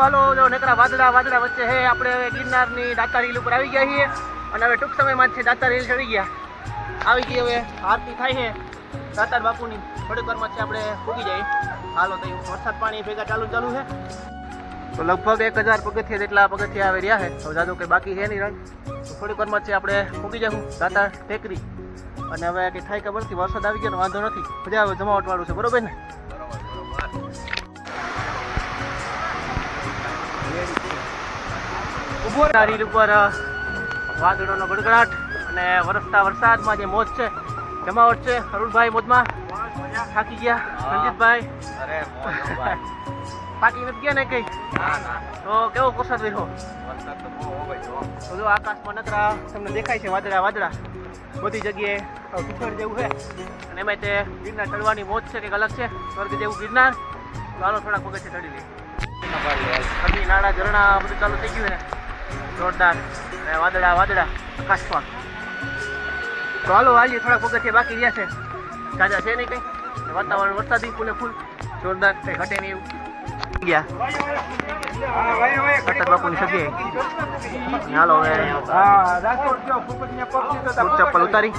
હાલો, જો નકરા વાદળા વાદળા વચ્ચે હે, આપણે હવે ગિરનારની દાતા રીલ ઉપર આવી ગયા છીએ. અને હવે ટૂંક સમયમાં છે દાતા રીલ ચડી ગયા. આવી ગઈ હવે આરતી થાય છે. દાતાર બાપુની થોડીક વારમાં છે આપણે પૂગી જાય હાલો, તો વરસાદ પાણી ભેગા ચાલુ ચાલુ છે. તો લગભગ એક હજાર પગથિયા જેટલા પગથિયા આવે રહ્યા છે. હવે જાદુ કે બાકી છે નહીં રંગ. થોડીક વારમાં છે આપણે પૂગી જશું. દાતા ટેકરી. અને હવે કંઈ થાય ખબર નથી. વરસાદ આવી ગયો વાંધો નથી. મજા આવે જમાવટ વાળું છે. બરોબર ને? રીલ ઉપર વાદળોનો ગડગડાટ અને વરસતા વરસાદમાં જે મોજ છે જમાવટ છે અરુણભાઈ મોજમાં. થાકી ગયા રંજીતભાઈ અરે થાકી પાકી નથી ગયા ને કઈ? તો કેવો વરસાદ રહ્યો? તો જો આકાશમાં નકરા તમને દેખાય છે વાદળા વાદળા. બધી જગ્યાએ સુખડ જેવું છે. અને એમાં તે ગિરનાર ચડવાની મોજ છે કંઈક અલગ છે? સ્વર્ગ જેવું ગિરનાર? ચાલો થોડાક પગથિયે ચડી લઈએ. નાળા ઝરણા બધું ચાલુ થઈ ગયું ને જોરદાર. વાદળા વાદળા. આકાશમાં તો. હાલો, હાલીએ થોડાક પગથિયા બાકી રહ્યા છે. તાજા છે નહીં કંઈ? વાતાવરણ વરસાદી, ફૂલે ફૂલ. જોરદાર, કંઈ ઘટે નહીં એવું. ગયા. કટક બાપુની સગી. હાલો, હવે ચપ્પલ ઉતારી.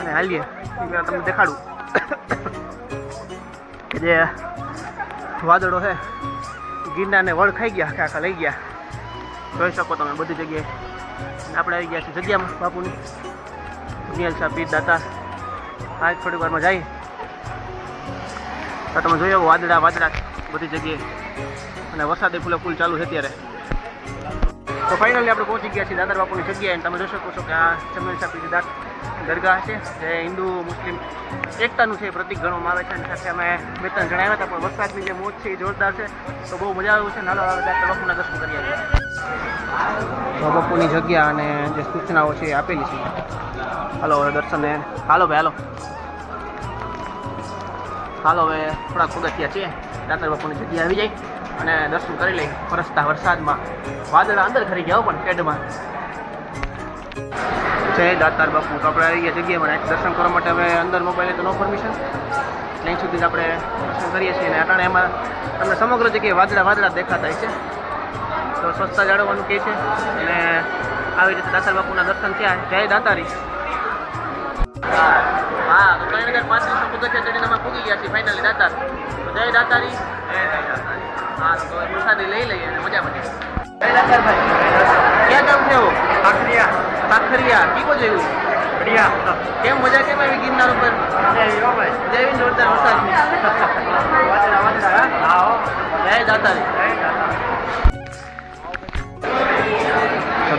અને હાલીએ. દેખાડું. જે વાદળો છે, ગિરનારને વળ ખાઈ ગયા આખા લઈ ગયા. જોઈ શકો તમે બધી જગ્યાએ. આપણે આવી ગયા છીએ જગ્યામાં, બાપુની. નિયલ શાહ, પીર દાતા. આ થોડી વારમાં જાય. તો તમે જોયો વાદળા વાદળા બધી જગ્યાએ. અને વરસાદે ફૂલે ફૂલ ચાલુ છે અત્યારે. તો ફાઇનલી આપણે પહોંચી ગયા છીએ દાદર બાપુની જગ્યાએ. તમે જોઈ શકો છો કે આ ચમેલ સાપી દાત દરગાહ છે, જે હિન્દુ, મુસ્લિમ, એકતાનું છે પ્રતિક ગણવામાં આવે છે. અને સાથે અમે બે ત્રણ જણાવ્યા હતા, પણ વરસાદની જે મોજ છે એ જોરદાર છે. તો બહુ મજા આવે છે. નાલો આવે દાદર બાપુના દર્શન કરી આવ્યા બાપુની જગ્યા અને જે સૂચનાઓ છે એ આપેલી છે. હાલો હવે દર્શને હાલો ભાઈ, હાલો. હાલો હવે થોડાક પગથિયા છે. દાતર બાપુની જગ્યા આવી જાય અને દર્શન કરી લઈ વરસતા વરસાદમાં. વાદળા અંદર ખરી ગયા પણ કેડમાં જય દાતાર બાપુ. તો આપણે આવી ગયા જગ્યામાં. પણ દર્શન કરવા માટે હવે અંદર મોબાઈલે તો નો પરમિશન. ત્યાં સુધી જ આપણે દર્શન કરીએ છીએ. અને અટાણે એમાં તમને સમગ્ર જગ્યાએ વાદળા વાદળા દેખાતા છે. સ્વચ્છતા જાળવવાનું કહે છે. અને આવી રીતે દાતાર બાપુના દર્શન થયા. જય દાતારી. હા તો કઈનગર પાંત્રીસો પગથિયા ચડીને અમે પૂગી ગયા છીએ ફાઇનલી દાતાર. તો જય દાતારી. હા તો પ્રસાદી લઈ લઈએ અને મજા મળી જય દાતાર ભાઈ. ક્યાં કામ છે એવું સાખરિયા. કીકો જેવું કેમ મજા કેમ આવી ગિરનાર ઉપર? જય જોરદાર વરસાદની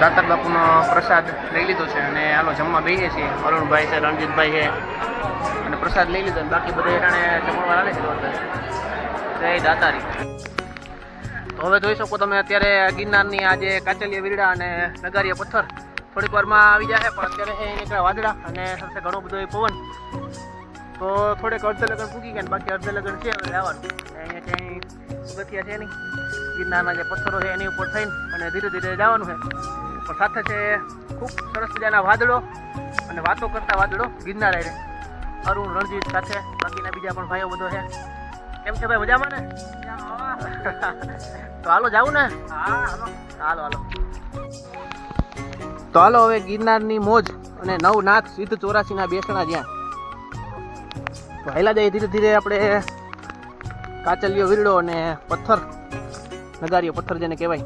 દાતાર બાપુનો પ્રસાદ લઈ લીધો છે અને હાલો જમવા બેસીએ છીએ. અરુણભાઈ છે, રણજીતભાઈ છે. અને પ્રસાદ લઈ લીધો બાકી બધા એટાણે જમણવાર આલે છે જય દાતારી. તો હવે જોઈ શકો તમે અત્યારે ગિરનારની આજે કાચલિયા વીરડા અને નગારીય પથ્થર થોડીક વારમાં આવી જાય પણ અત્યારે છે નીકળ્યા વાદળા અને સાથે ઘણો બધો પવન. તો થોડેક અડધે લગન ફૂકી ગયા બાકી અડધે લગન છે હવે આવવાનું. અહીંયા ક્યાંય પગથિયા છે નહીં. ગિરનારના જે પથ્થરો છે એની ઉપર થઈને અને ધીરે ધીરે જવાનું છે. સાથે છે ખૂબ સરસ મજાના વાદળો અને વાતો કરતા વાદળો ગિરનાર રહે અરુણ, રણજીત સાથે, બાકીના બીજા પણ ભાઈઓ બધો છે. કેમ છે ભાઈ, મજામાં ને? તો હાલો જાવું ને? હાલો હાલો. તો હાલો હવે ગિરનારની મોજ અને નવનાથ સિદ્ધ ચોરાસીના બેસણા જ્યાં. તો હેલા જાય ધીરે ધીરે આપણે કાચલિયો વીરડો અને પથ્થર, નગારીઓ, પથ્થર જેને કહેવાય.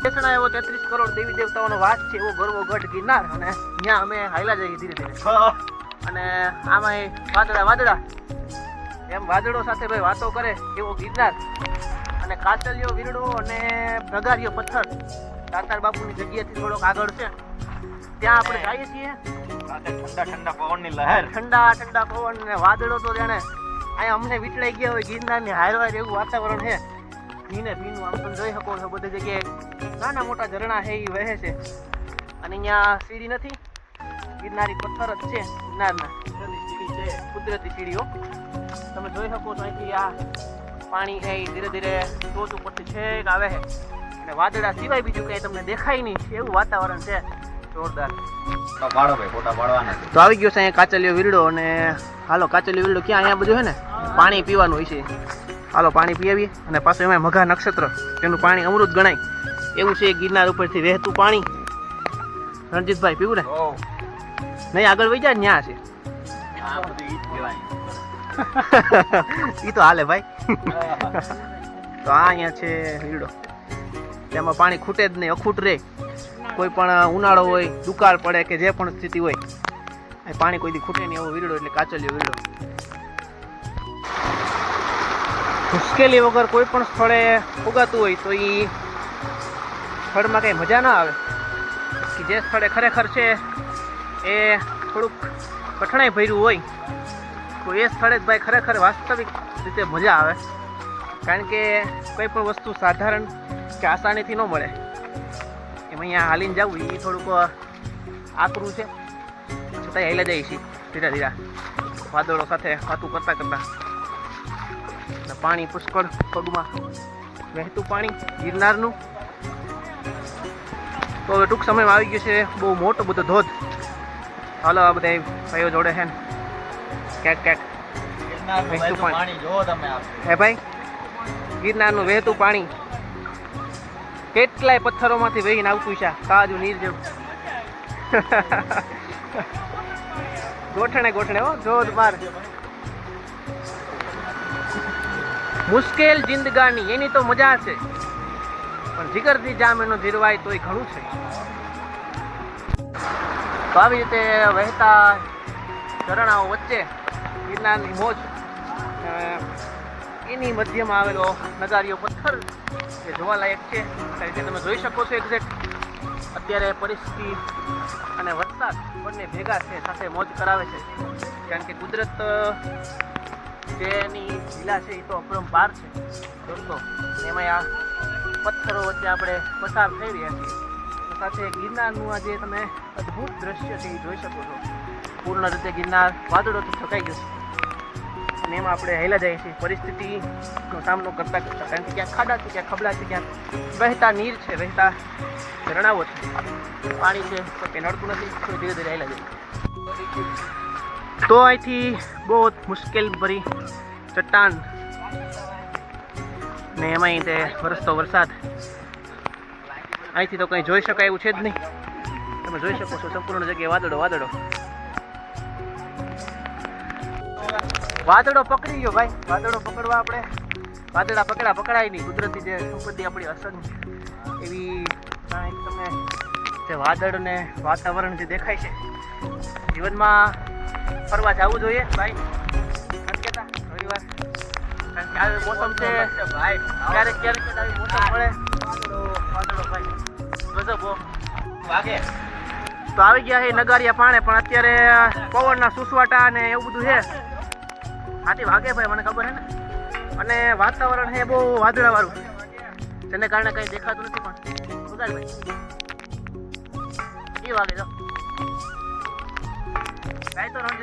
બેસણા એવો તેત્રીસ કરોડ દેવી દેવતાઓનો વાસ છે એવો ગરવો ગઢ ગિરનાર. અને ત્યાં અમે હાયલા જઈએ ધીરે ધીરે. અને આમાં વાદળા વાદળા. એમ વાદળો સાથે ભાઈ વાતો કરે એવો ગિરનાર. અને કાચલિયો વીરડો અને નગારીયો પથ્થર. દાતાર બાપુની જગ્યાથી થોડોક આગળ છે. ત્યાં આપણે જઈએ છીએ. ઠંડા ઠંડા પવનની લહેર. ઠંડા ઠંડા પવન અને વાદળો તો જાણે અહીંયા અમને વીટળાઈ ગયા હોય ગિરનારની હારવાર એવું વાતાવરણ છે. ભીને ભીનું આમ તમે જોઈ શકો છો બધી જગ્યાએ નાના મોટા ઝરણા છે એ વહે છે. અને અહીંયા સીડી નથી ગિરનારી પથ્થર જ છે ગિરનારના. સીડી છે કુદરતી સીડીઓ તમે જોઈ શકો છો અહીંથી આ પાણી છે એ ધીરે ધીરે ટોચ ઉપરથી છેક આવે છે. અને વાદળા સિવાય બીજું કંઈ તમને દેખાય નહીં એવું વાતાવરણ છે. જોરદાર. તો પાડો ભાઈ ફોટા પાડવાના છે. તો આવી ગયો છે અહીંયા કાચલિયો વીરડો અને હાલો કાચલિયો વીરડો ક્યાં? અહીંયા બધું છે ને પાણી પીવાનું હોય છે. હાલો પાણી પી આવીએ અને પાછું એમાં મઘા નક્ષત્ર તેનું પાણી અમૃત ગણાય. એવું છે ગિરનાર ઉપરથી વહેતું પાણી. રણજીતભાઈ પીવું ને? નહીં આગળ વહી જાય ન્યા છે એ તો હાલે ભાઈ. તો આ અહીંયા છે લીડો તેમાં પાણી ખૂટે જ નહીં અખૂટ રહે કોઈ પણ ઉનાળો હોય દુકાળ પડે કે જે પણ સ્થિતિ હોય એ પાણી કોઈ દી ખૂટે નહીં એવો વીરડો એટલે કાચલિયો વીરડો. મુશ્કેલી વગર કોઈ પણ સ્થળે ઉગાતું હોય તો એ સ્થળમાં કંઈ મજા ના આવે. કે જે સ્થળે ખરેખર છે, એ થોડુંક કઠણાઈ ભર્યું હોય, તો એ સ્થળે જ ભાઈ ખરેખર વાસ્તવિક રીતે મજા આવે. કારણ કે કોઈ પણ વસ્તુ સાધારણ કે આસાનીથી ન મળે. એમ અહીંયા હાલીને જવું એ થોડુંક આકરું છે. છતાં હાલ્યા જઈએ છીએ, ધીરે ધીરે. વાદળો સાથે વાતું કરતાં કરતાં. પાણી પુષ્કળ પગમાં વહેતું પાણી ગિરનારનું. તો હવે ટૂંક સમયમાં આવી ગયું છે બહુ મોટો બધો ધોધ. હાલો આ બધા ભાઈઓ જોડે છે ને. ક્યાંક ક્યાંક. વહેતું પાણી. હે ભાઈ? ગિરનારનું વહેતું પાણી. કેટલાય પથ્થરોમાંથી વહીને આવતું છે કાજુ નીર જેવું. ગોઠણે ગોઠણે હો જોધ મુશ્કેલ જિંદગાની, એની તો મજા છે. પણ જીગરથી જામ એનો જીરવાય તોય ઘણું છે. તો આવી રીતે વહેતા ઝરણાઓ વચ્ચે ગિરનારની મોજ એની મધ્યમાં આવેલો નગારીઓ પથ્થર જે જોવાલાયક છે. રીતે તમે જોઈ શકો છો એક્ઝેક્ટ અત્યારે પરિસ્થિતિ અને વરસાદ બંને ભેગા છે, સાથે મોજ કરાવે છે. કારણ કે કુદરત જેની લીલા છે એ તો અપરંપાર છે. દોસ્તો એમાં આ પથ્થરો વચ્ચે આપણે પસાર થઈ રહ્યા છીએ. સાથે ગિરનારનું આ જે તમે અદ્ભુત દ્રશ્ય છે એ જોઈ શકો છો. પૂર્ણ રીતે ગિરનાર વાદળોથી છકાઈ ગયું છે. અને એમાં આપણે હેલા જઈએ છીએ. પરિસ્થિતિનો સામનો કરતા કરતા, કારણ કે ક્યાં ખાડા છે ક્યાં ખબલા છે, ક્યાંક વહેતા નીર છે, વહેતા ઝરણાઓ છે. પાણી છે, તો કે નડતું નથી. ધીરે ધીરે હેલા જઈએ. તો અહીંથી બહુ મુશ્કેલ ભરી ચટ્ટાન. ને એમાંય તે વરસતો વરસાદ. અહીંથી તો કંઈ જોઈ શકાય એવું છે જ નહીં. તમે જોઈ શકો છો સંપૂર્ણ જગ્યાએ વાદળો વાદળો. વાદળો પકડી ગયો ભાઈ. વાદળો પકડવા આપણે. વાદળા પકડા, પકડાય નહીં. કુદરતી જે સંપત્તિ આપણી અસર એવી તમે જે વાદળ ને વાતાવરણ જે દેખાય છે. જીવનમાં ફરવા જવું જોઈએ, ભાઈ. કે આવી મોસમ છે. ભાઈ, ક્યારેક ક્યારેક આવી મોસમ મળે વાદળો ભાઈ. ગજબ વાગે. તો આવી ગયા છે નગારિયા પાણે, પણ અત્યારે પવનના સુસવાટા ને એવું બધું છે. હાથી વાગે ભાઈ, મને ખબર છે ને. અને વાતાવરણ છે બહુ વાદળા વાળું જેને કારણે કઈ દેખાતું નથી પણ. એ વાગે, જો. કાંઈ તો રણજીત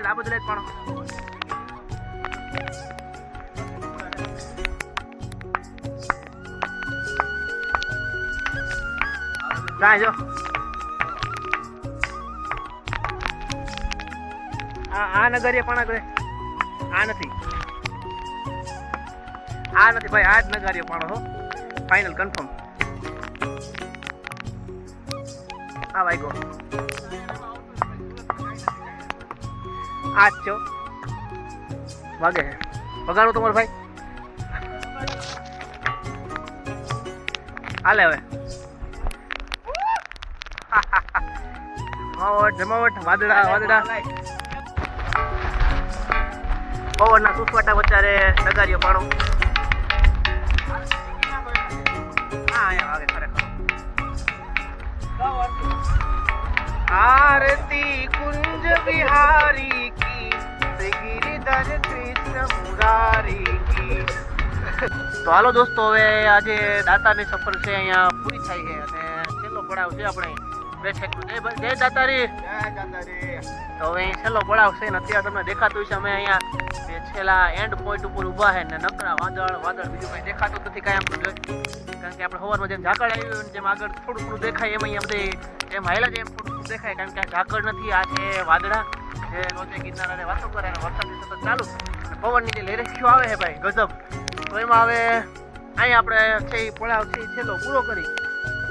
આ બધું લઈ પણ. કાંઈ જો. આ નગરીએ પણ આગળ? આ નથી. આ નથી, ભાઈ, આ જ નગરીએ પણ હો. ફાઇનલ કન્ફર્મ આ ભાઈ ગો આ જ છો. વાગે વગાડું તમારો ભાઈ. હાલે હવે. જમાવટ જમાવટ, વાદળા વાદળા. પવનના સુસવાટા વચ્ચે નગારીઓ પાડો. હા વાગે ખરેખર. આરતી કુંજ બિહારી તો હાલો દોસ્તો, હવે આજે દાતારની સફર છે અહીંયા પૂરી થાય છે અને છેલ્લો પડાવ છે આપણે. બેઠક જય દાતારી જય તો હવે છેલ્લો પડાવ છે ને અત્યારે તમને દેખાતું છે અમે અહીંયા છેલ્લા એન્ડ પોઈન્ટ ઉપર ઊભા છે ને નકરા વાદળ વાદળ બીજું કંઈ દેખાતું નથી કાંઈ આપણે કારણ કે આપણે સવારમાં જેમ ઝાકળ આવ્યું જેમ આગળ થોડું થોડું દેખાય એમ અહીંયા બધે એમ હાયલા જેમ થોડું થોડું દેખાય, કારણ કે આ ઝાકળ નથી, આ છે વાદળા. જે રોજે ગિરનાર અને વાતો કરે અને વરસાદ સતત ચાલુ અને પવનની જે લહેરેખીઓ આવે છે ભાઈ ગજબ. તો એમાં હવે અહીંયા આપણે છે એ પડાવ છે છેલ્લો પૂરો કરી.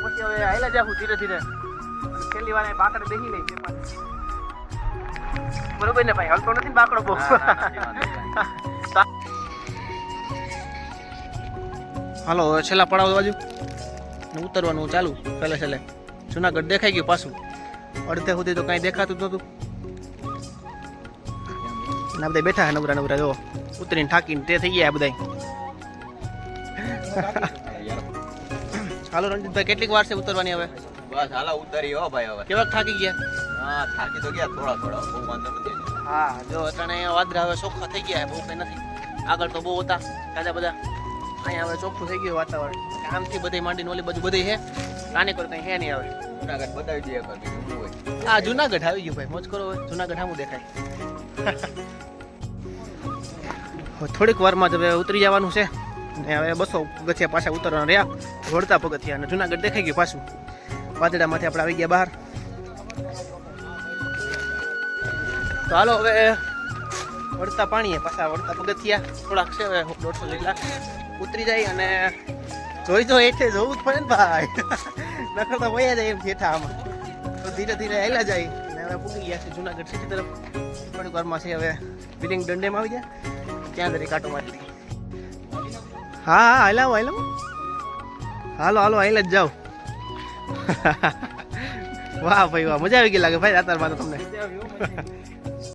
પછી હવે હાલ્યા જાખું ધીરે ધીરે. અને છેલ્લી વાર અહીં બાકડે બેસી લઈ બરોબર ને ભાઈ હલતો નથી બાકડો બહુ? હાલો હવે છેલ્લા પડાવ બાજુ. ને ઉતરવાનું ચાલુ પહેલે છેલ્લે. જુનાગઢ દેખાઈ ગયું પાછું. અડધે સુધી તો કાંઈ દેખાતું જ નહોતું. ના બધા બેઠા નવરા નવરા જો. ઉતરીને થાકીને તે થઈ ગયા બધા હાલો રણજીતભાઈ કેટલીક વાર છે ઉતરવાની હવે? બસ હાલા ઉતરી હો ભાઈ હવે. કેવા થાકી ગયા? હા થાકી તો ગયા થોડા થોડા બહુ વાંધો નથી. હા જો અટાણે વાદરા હવે ચોખ્ખા થઈ ગયા બહુ કઈ નથી. આગળ તો બહુ હતા તાજા બધા. અહીંયા હવે ચોખ્ખું થઈ ગયું વાતાવરણ. આમથી બધી માંડીને ઓલી બધું બધી છે. કાને કોઈ કંઈ હે નહીં હવે. જુનાગઢ બતાવી દઈએ એકવાર બીજું શું હોય. આ જુનાગઢ આવી ગયું ભાઈ મોજ કરો જુનાગઢ આમ દેખાય. થોડીક વારમાં જ હવે ઉતરી જવાનું છે. ને હવે બસો પગથિયા પાછા ઉતરવાના રહ્યા. વળતા પગથિયા અને જુનાગઢ દેખાઈ ગયું પાછું. વાદળામાંથી આપણે આવી ગયા બહાર. તો હાલો હવે વળતા પાણીએ પાછા વળતા પગથિયા. થોડાક છે હવે દોઢસો જેટલા. ઉતરી જાય અને જોઈ તો એટલે જોવું જ પડે ને ભાઈ. નકર તો વયા જાય એમ જેઠા આમાં તો ધીરે ધીરે આવેલા જાય. ને હવે પૂગી ગયા છે જુનાગઢ સિટી તરફ. થોડીક વારમાં છે હવે બિલિંગ દંડેમાં આવી જાય ત્યાં દરેક કાંટો મારી. હા હા હાલાવો હાલાવો હાલો હાલો હાલ જ જાઓ. વાહ ભાઈ, વાહ. મજા આવી ગઈ લાગે ભાઈ અત્યારમાં તો તમને.